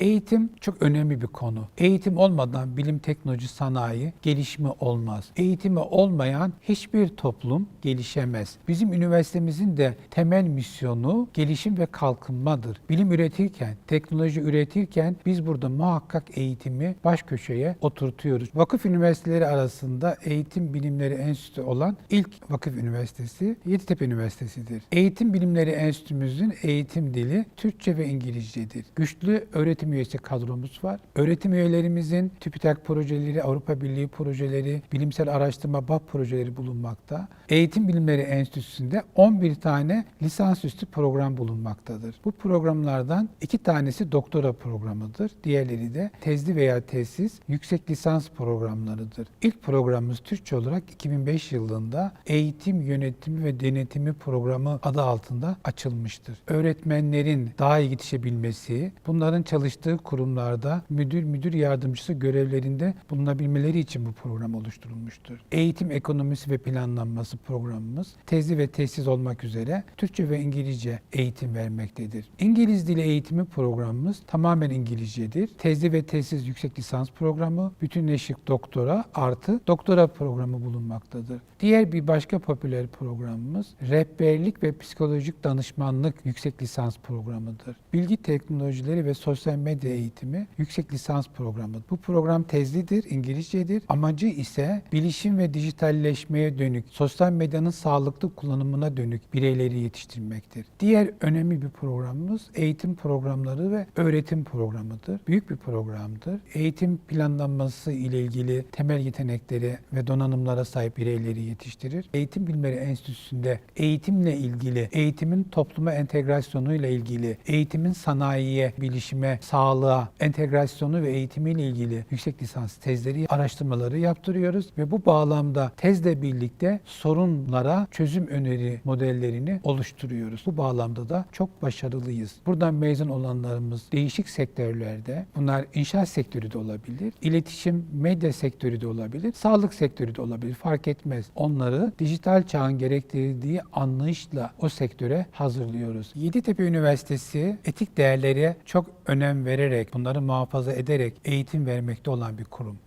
Eğitim çok önemli bir konu. Eğitim olmadan bilim, teknoloji, sanayi gelişimi olmaz. Eğitimi olmayan hiçbir toplum gelişemez. Bizim üniversitemizin de temel misyonu gelişim ve kalkınmadır. Bilim üretirken, teknoloji üretirken biz burada muhakkak eğitimi baş köşeye oturtuyoruz. Vakıf üniversiteleri arasında eğitim bilimleri enstitüsü olan ilk vakıf üniversitesi Yeditepe Üniversitesi'dir. Eğitim bilimleri enstitümüzün eğitim dili Türkçe ve İngilizcedir. Güçlü öğretim üyesi kadromuz var. Öğretim üyelerimizin TÜBİTAK projeleri, Avrupa Birliği projeleri, bilimsel araştırma BAP projeleri bulunmakta. Eğitim Bilimleri Enstitüsü'nde 11 tane lisansüstü program bulunmaktadır. Bu programlardan iki tanesi doktora programıdır. Diğerleri de tezli veya tezsiz yüksek lisans programlarıdır. İlk programımız Türkçe olarak 2005 yılında Eğitim Yönetimi ve Denetimi Programı adı altında açılmıştır. Öğretmenlerin daha iyi yetişebilmesi, bunların çalıştığı kurumlarda müdür, müdür yardımcısı görevlerinde bulunabilmeleri için bu program oluşturulmuştur. Eğitim ekonomisi ve planlanması programımız tezli ve tezsiz olmak üzere Türkçe ve İngilizce eğitim vermektedir. İngiliz dili eğitimi programımız tamamen İngilizcedir. Tezli ve tezsiz yüksek lisans programı, bütünleşik doktora artı doktora programı bulunmaktadır. Diğer bir başka popüler programımız rehberlik ve psikolojik danışmanlık yüksek lisans programıdır. Bilgi teknolojileri ve sosyal medya eğitimi yüksek lisans programı. Bu program tezlidir, İngilizcedir. Amacı ise bilişim ve dijitalleşmeye dönük, sosyal medyanın sağlıklı kullanımına dönük bireyleri yetiştirmektir. Diğer önemli bir programımız eğitim programları ve öğretim programıdır. Büyük bir programdır. Eğitim planlanması ile ilgili temel yetenekleri ve donanımlara sahip bireyleri yetiştirir. Eğitim Bilimleri Enstitüsü'nde eğitimle ilgili, eğitimin topluma entegrasyonu ile ilgili, eğitimin sanayiye, bilişime, sağlığa entegrasyonu ve eğitimiyle ilgili yüksek lisans tezleri, araştırmaları yaptırıyoruz ve bu bağlamda tezle birlikte sorunlara çözüm öneri modellerini oluşturuyoruz. Bu bağlamda da çok başarılıyız. Buradan mezun olanlarımız değişik sektörlerde, bunlar inşaat sektörü de olabilir, iletişim, medya sektörü de olabilir, sağlık sektörü de olabilir, fark etmez. Onları dijital çağın gerektirdiği anlayışla o sektöre hazırlıyoruz. Yeditepe Üniversitesi etik değerlere çok önem vererek, bunları muhafaza ederek eğitim vermekte olan bir kurum.